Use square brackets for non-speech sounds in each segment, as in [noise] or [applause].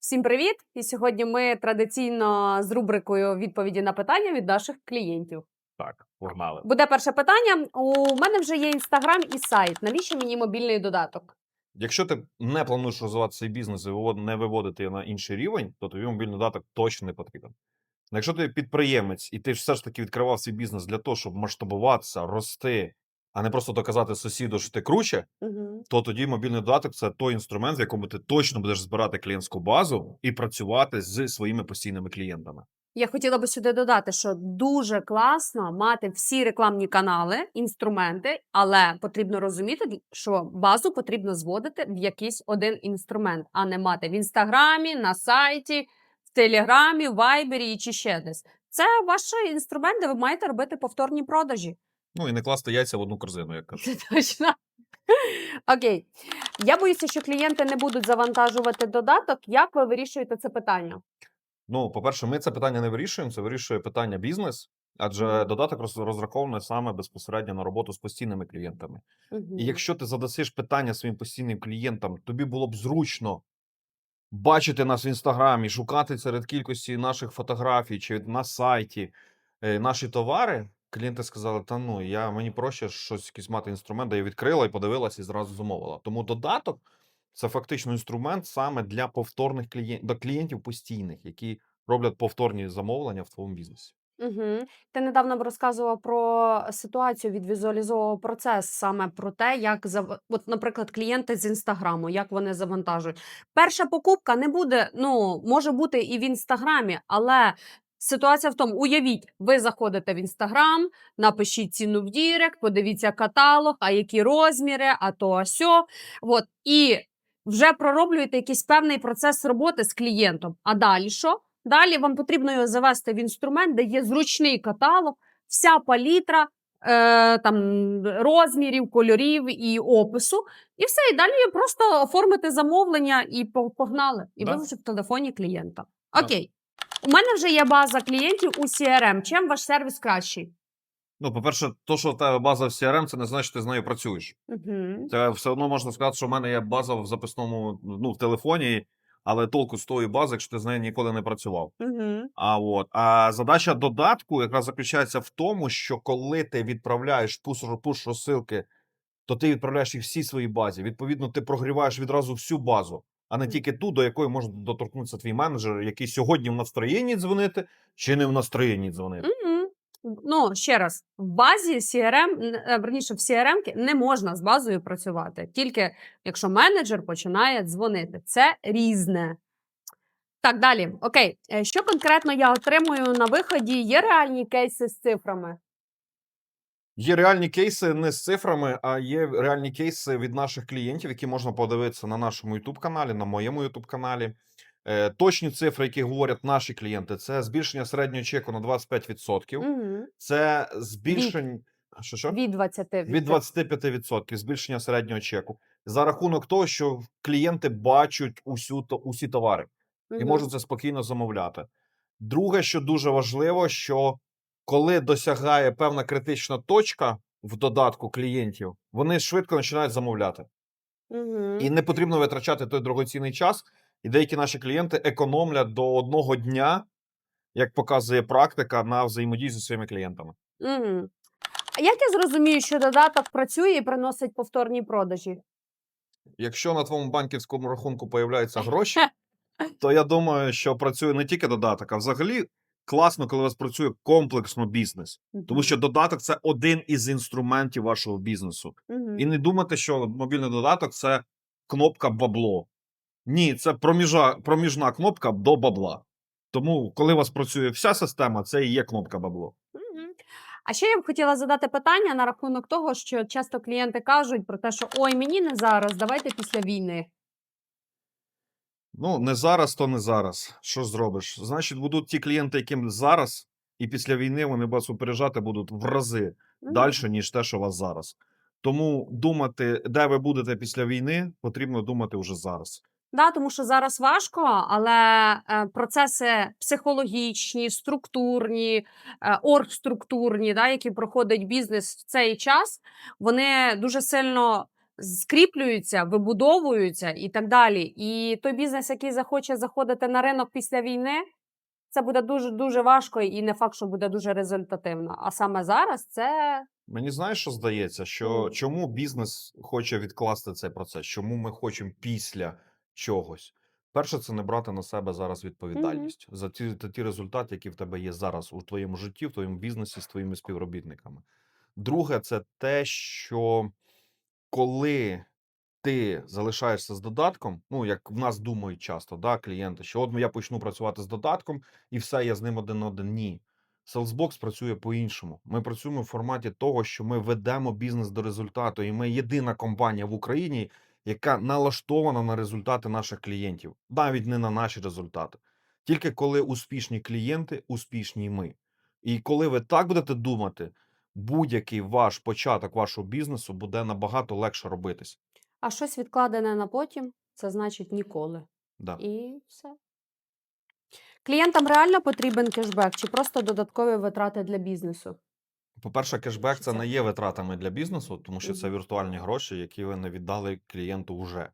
Всім привіт! І сьогодні ми традиційно з рубрикою відповіді на питання від наших клієнтів. Так, погнали. Буде перше питання. У мене вже є інстаграм і сайт. Навіщо мені мобільний додаток? Якщо ти не плануєш розвивати свій бізнес і вивод- не виводити його на інший рівень, то тобі мобільний додаток точно не потрібен. Якщо ти підприємець і ти ж все ж таки відкривав свій бізнес для того, щоб масштабуватися, рости, а не просто доказати сусіду, що ти круче, Угу. то тоді мобільний додаток це той інструмент, в якому ти точно будеш збирати клієнтську базу і працювати з своїми постійними клієнтами. Я хотіла би сюди додати, що дуже класно мати всі рекламні канали, інструменти, але потрібно розуміти, що базу потрібно зводити в якийсь один інструмент, а не мати в інстаграмі, на сайті, в телеграмі, в вайбері чи ще десь. Це ваш інструмент, де ви маєте робити повторні продажі. Ну і не класти яйця в одну корзину, як кажуть. Це точно. Окей. Я боюся, що клієнти не будуть завантажувати додаток. Як ви вирішуєте це питання? Ну, по-перше, ми це питання не вирішуємо, це вирішує питання бізнес, адже додаток роз- розрахований саме безпосередньо на роботу з постійними клієнтами. Мгм. І якщо ти задасиш питання своїм постійним клієнтам, тобі було б зручно бачити нас в інстаграмі, шукати серед кількості наших фотографій чи на сайті е, наші товари. Клієнти сказали: та ну я мені проще щось якийсь мати інструмент, де я відкрила і подивилася і зразу замовила. Тому додаток це фактично інструмент саме для повторних клієнтів до клієнтів постійних, які роблять повторні замовлення в твоєму бізнесі. Угу. Ти недавно розказував про ситуацію, відвізуалізовував процес саме про те, як зав... от, наприклад, клієнти з інстаграму, як вони завантажують. Перша покупка не буде, ну може бути і в інстаграмі, але ситуація в тому: уявіть, ви заходите в інстаграм, напишіть ціну в Дірект, подивіться каталог, а які розміри, а то а сьо. От і вже пророблюєте якийсь певний процес роботи з клієнтом. А далі що? Далі вам потрібно його завести в інструмент, де є зручний каталог, вся палітра е, там, розмірів, кольорів і опису. І все, і далі просто оформити замовлення і погнали. І Да. ви в телефоні клієнта. Да. Окей. У мене вже є база клієнтів у CRM. Чим ваш сервіс кращий? Ну, по-перше, то, що в тебе база в CRM, це не значить, що ти з нею працюєш. Угу. Це все одно можна сказати, що в мене є база в записному, ну, в телефоні, але толку з тої бази, якщо ти з нею ніколи не працював. Угу. А от а задача додатку якраз заключається в тому, що коли ти відправляєш пуш, пуш розсилки, то ти відправляєш їх всій своїй базі. Відповідно, ти прогріваєш відразу всю базу, а не тільки ту, до якої може доторкнутися твій менеджер, який сьогодні в настроєнні дзвонити, чи не в настроєнні дзвонити. Угу. Ну, ще раз, в базі CRM, е, верніше, в CRM не можна з базою працювати, тільки якщо менеджер починає дзвонити. Це різне. Так, далі. Окей, Е, що конкретно я отримую на виході? Є реальні кейси з цифрами? Є реальні кейси не з цифрами, а є реальні кейси від наших клієнтів, які можна подивитися на нашому youtube каналі, на моєму youtube каналі. Е, точні цифри, які говорять наші клієнти, це збільшення середнього чеку на 25%. Угу. Це збільшення. Що, що? Від 20. Від 25% збільшення середнього чеку за рахунок того, що клієнти бачать усю то усі товари і можуть це спокійно замовляти. Друге, що дуже важливо, що коли досягає певна критична точка в додатку клієнтів, вони швидко починають замовляти, Угу. і не потрібно витрачати той дорогоцінний час. І деякі наші клієнти економлять до одного дня, як показує практика, на взаємодії зі своїми клієнтами. Угу. А як я зрозумію, що додаток працює і приносить повторні продажі? Якщо на твоєму банківському рахунку появляються [laughs] гроші, то я думаю, що працює не тільки додаток, а взагалі класно, коли у вас працює комплексно бізнес. Тому що додаток це один із інструментів вашого бізнесу. Мгм. І не думайте, що мобільний додаток це кнопка бабло. Ні, це проміжа, проміжна кнопка до бабла. Тому, коли у вас працює вся система, це і є кнопка бабло. А ще я б хотіла задати питання на рахунок того, що часто клієнти кажуть про те, що ой, мені не зараз, давайте після війни. Ну, не зараз, то не зараз. Що зробиш? Значить, будуть ті клієнти, яким зараз, і після війни вони вас упереджати будуть в рази далі, ніж те, що у вас зараз. Тому думати, де ви будете після війни, потрібно думати вже зараз. Да, тому що зараз важко, але е, процеси психологічні, структурні, е, оргструктурні, да, які проходить бізнес в цей час, вони дуже сильно скріплюються, вибудовуються і так далі. І той бізнес, який захоче заходити на ринок після війни, це буде дуже дуже важко і не факт, що буде дуже результативно. А саме зараз це Мені знаєш, що здається, що чому бізнес хоче відкласти цей процес? Чому ми хочемо після чогось? Перше, це не брати на себе зараз відповідальність за ті, за ті результати, які в тебе є зараз у твоєму житті, в твоєму бізнесі з твоїми співробітниками. Друге, це те, що коли ти залишаєшся з додатком, ну як в нас думають часто, да, клієнти, що от я почну працювати з додатком і все, я з ним один один. Ні. Salesbox працює по-іншому. Ми працюємо в форматі того, що ми ведемо бізнес до результату, і ми єдина компанія в Україні, яка налаштована на результати наших клієнтів, навіть не на наші результати. Тільки коли успішні клієнти, успішні ми. І коли ви так будете думати, будь-який ваш початок вашого бізнесу буде набагато легше робитись. а щось відкладене на потім, це значить ніколи. Да. І все. Клієнтам реально потрібен кешбек чи просто додаткові витрати для бізнесу? По-перше, кешбек це не є витратами для бізнесу, тому що це віртуальні гроші, які ви не віддали клієнту вже.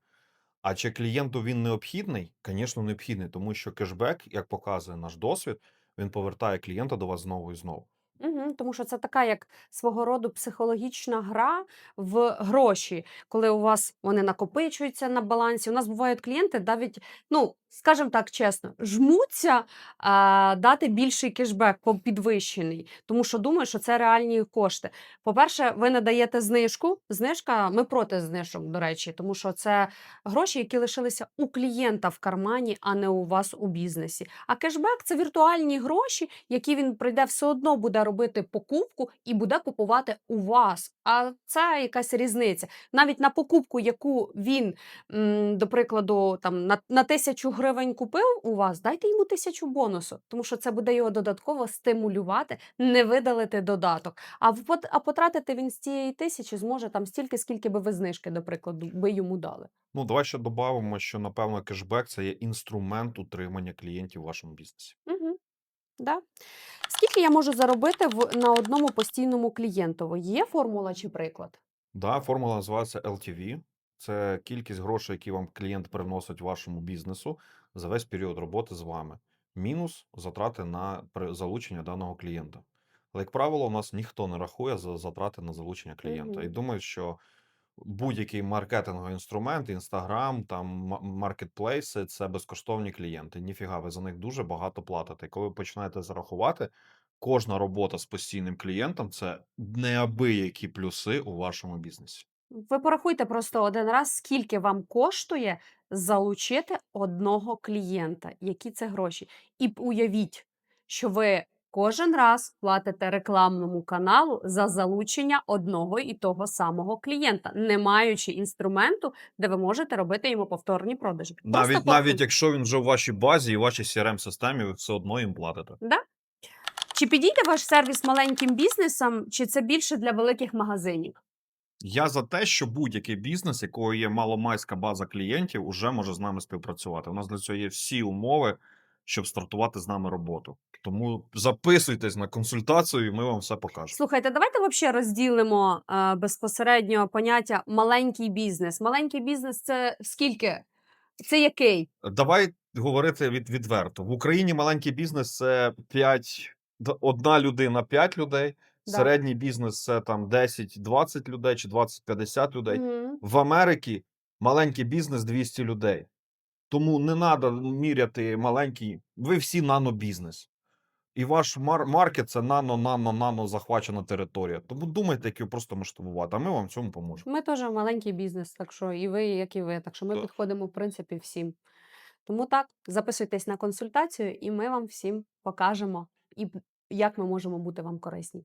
А чи клієнту він необхідний? Звісно, необхідний, тому що кешбек, як показує наш досвід, він повертає клієнта до вас знову і знову. Угу, тому що це така як свого роду психологічна гра в гроші, коли у вас вони накопичуються на балансі. У нас бувають клієнти, навіть, ну скажімо так чесно, жмуться а, дати більший кешбек підвищений, тому що думають, що це реальні кошти. По-перше, ви не даєте знижку. Знижка, ми проти знижок, до речі, тому що це гроші, які лишилися у клієнта в кармані, а не у вас у бізнесі. А кешбек це віртуальні гроші, які він прийде, все одно буде робити покупку і буде купувати у вас. А це якась різниця. Навіть на покупку, яку він, до прикладу, там на, на тисячу гривень купив у вас, дайте йому тисячу бонусу, тому що це буде його додатково стимулювати, не видалити додаток. А в а потратити він з цієї тисячі зможе там стільки, скільки би ви знижки, до прикладу, би йому дали. Ну, давай ще додамо, що напевно кешбек це є інструмент утримання клієнтів у вашому бізнесі. Угу. Да. Скільки я можу заробити в, на одному постійному клієнтові? Є формула чи приклад? Да, формула називається LTV. Це кількість грошей, які вам клієнт приносить вашому бізнесу за весь період роботи з вами. Мінус затрати на залучення даного клієнта. Але, як правило, у нас ніхто не рахує за затрати на залучення клієнта. І Мгм. думають, що будь-який маркетинговий інструмент, інстаграм, там маркетплейси це безкоштовні клієнти. Ніфіга, ви за них дуже багато платите. Коли ви починаєте зарахувати, кожна робота з постійним клієнтом це неабиякі плюси у вашому бізнесі. Ви порахуйте просто один раз, скільки вам коштує залучити одного клієнта, які це гроші. І уявіть, що ви кожен раз платите рекламному каналу за залучення одного і того самого клієнта, не маючи інструменту, де ви можете робити йому повторні продажі. Просто Навіть, порахуйте. навіть якщо він вже у вашій базі і вашій crm системі ви все одно їм платите. Да? Чи підійде ваш сервіс маленьким бізнесам, чи це більше для великих магазинів? Я за те, що будь-який бізнес, якого є маломайська база клієнтів, уже може з нами співпрацювати. У нас для цього є всі умови, щоб стартувати з нами роботу. Тому записуйтесь на консультацію, і ми вам все покажемо. Слухайте, давайте взагалі розділимо е, безпосередньо поняття маленький бізнес. Маленький бізнес це скільки? Це який? Давай говорити від, відверто. В Україні маленький бізнес це 5, одна людина 5 людей. Да. Середній бізнес це там 10-20 людей чи 20-50 людей. Мгм. В Америці маленький бізнес 200 людей. Тому не треба міряти маленький. Ви всі нано-бізнес. І ваш мар- маркет це нано-нано-нано захвачена територія. Тому думайте, як його просто масштабувати, а ми вам в цьому поможемо. Ми теж маленький бізнес, так що і ви, як і ви. Так що ми Так. підходимо, в принципі, всім. Тому так, записуйтесь на консультацію, і ми вам всім покажемо, і як ми можемо бути вам корисні.